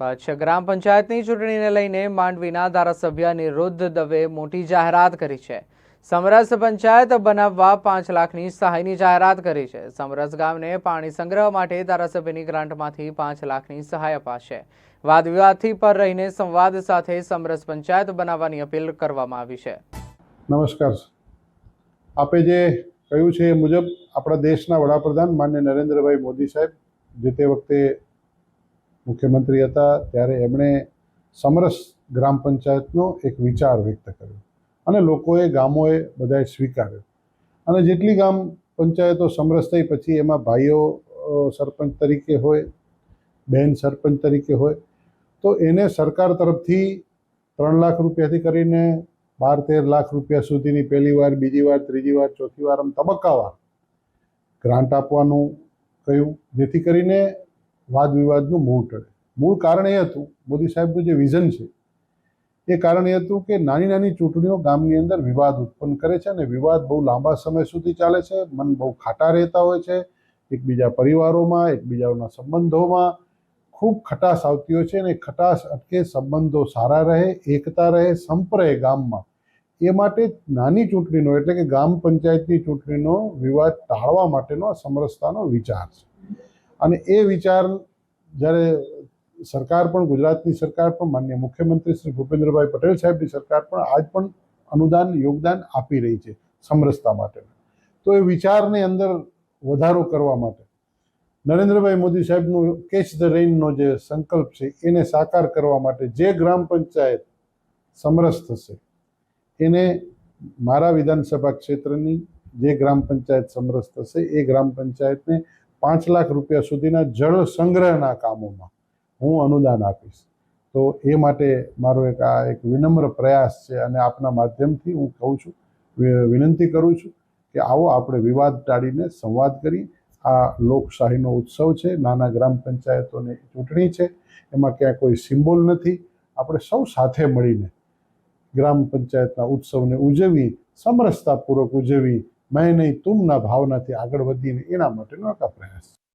કચ્છ ગ્રામ પંચાયતની ચૂંટણીને લઈને માંડવીના ધારાસભ્ય નિરુદ્ધ દવે મોટી જાહેરાત કરી છે. સમરસ પંચાયત બનાવવા પાંચ લાખની સહાયની જાહેરાત કરી છે. સમરસ ગામને પાણી સંગ્રહ માટે ધારાસભ્યની ગ્રાન્ટમાંથી પાંચ લાખની સહાય અપાશે. વાદ વિવાદથી પર રહીને સંવાદ સાથે સમરસ પંચાયત બનાવવાની અપીલ કરવામાં આવી છે. નમસ્કાર આપે જે કહ્યું છે એ મુજબ આપણા દેશના વડાપ્રધાન માન્ય નરેન્દ્રભાઈ મોદી સાહેબ જે તે વખતે મુખ્યમંત્રી હતા ત્યારે એમણે સમરસ ગ્રામ પંચાયતનો એક વિચાર વ્યક્ત કર્યો અને લોકોએ ગામોએ બધાએ સ્વીકાર્યો. અને જેટલી ગામ પંચાયતો સમરસ થઈ પછી એમાં ભાઈઓ સરપંચ તરીકે હોય બહેન સરપંચ તરીકે હોય, તો એને સરકાર તરફથી ત્રણ લાખ રૂપિયાથી કરીને બાર તેર લાખ રૂપિયા સુધીની પહેલી વાર, બીજી વાર, ત્રીજી વાર, ચોથી વાર આમ તબક્કાવાર ગ્રાન્ટ આપવાનું કહ્યું. જેથી કરીને વાદ વિવાદનું મૂળ ટળે. મૂળ કારણ એ હતું, મોદી સાહેબનું જે વિઝન છે, એ કારણ એ હતું કે નાની નાની ચૂંટણીઓ ગામની અંદર વિવાદ ઉત્પન્ન કરે છે અને વિવાદ બહુ લાંબા સમય સુધી ચાલે છે, મન બહુ ખાટા રહેતા હોય છે, એકબીજા પરિવારોમાં, એકબીજાના સંબંધોમાં. ખૂબ ખટાશ આવતી હોય છે અને ખટાશ અટકે સંબંધો સારા રહે, એકતા રહે સંપરે ગામમાં. એ માટે નાની ચૂંટણીનો, એટલે કે ગ્રામ પંચાયતની ચૂંટણીનો વિવાદ ટાળવા માટેનો આ સમરસતાનો વિચાર છે. અને એ વિચાર જ્યારે સરકાર પણ, ગુજરાતની સરકાર પણ, માન્ય મુખ્યમંત્રી શ્રી ભૂપેન્દ્રભાઈ પટેલ સાહેબની સરકાર પણ આજ પણ અનુદાન, યોગદાન આપી રહી છે સમરસતા માટે તો એ વિચારની અંદર વધારો કરવા માટે નરેન્દ્રભાઈ મોદી સાહેબનું કેચ ધ રેઇનનો જે સંકલ્પ છે, એને સાકાર કરવા માટે જે ગ્રામ પંચાયત સમરસ થશે, એને મારા વિધાનસભા ક્ષેત્રની જે ગ્રામ પંચાયત સમરસ થશે, એ ગ્રામ પંચાયતને પાંચ લાખ રૂપિયા સુધીના જળ સંગ્રહના કામોમાં હું અનુદાન આપીશ. તો એ માટે મારો એક આ એક વિનમ્ર પ્રયાસ છે અને આપના માધ્યમથી હું કહું છું વિનંતી કરું છું કે આવો આપણે વિવાદ ટાળીને સંવાદ કરી. આ લોકશાહીનો ઉત્સવ છે, નાના ગ્રામ પંચાયતોની ચૂંટણી છે, એમાં ક્યાંય કોઈ સિમ્બોલ નથી. આપણે સૌ સાથે મળીને ગ્રામ પંચાયતના ઉત્સવને ઉજવી, સમરસતાપૂર્વક ઉજવી મેં નહીં તુમના ભાવનાથી આગળ વધીને એના માટેનો એક પ્રયાસ છે.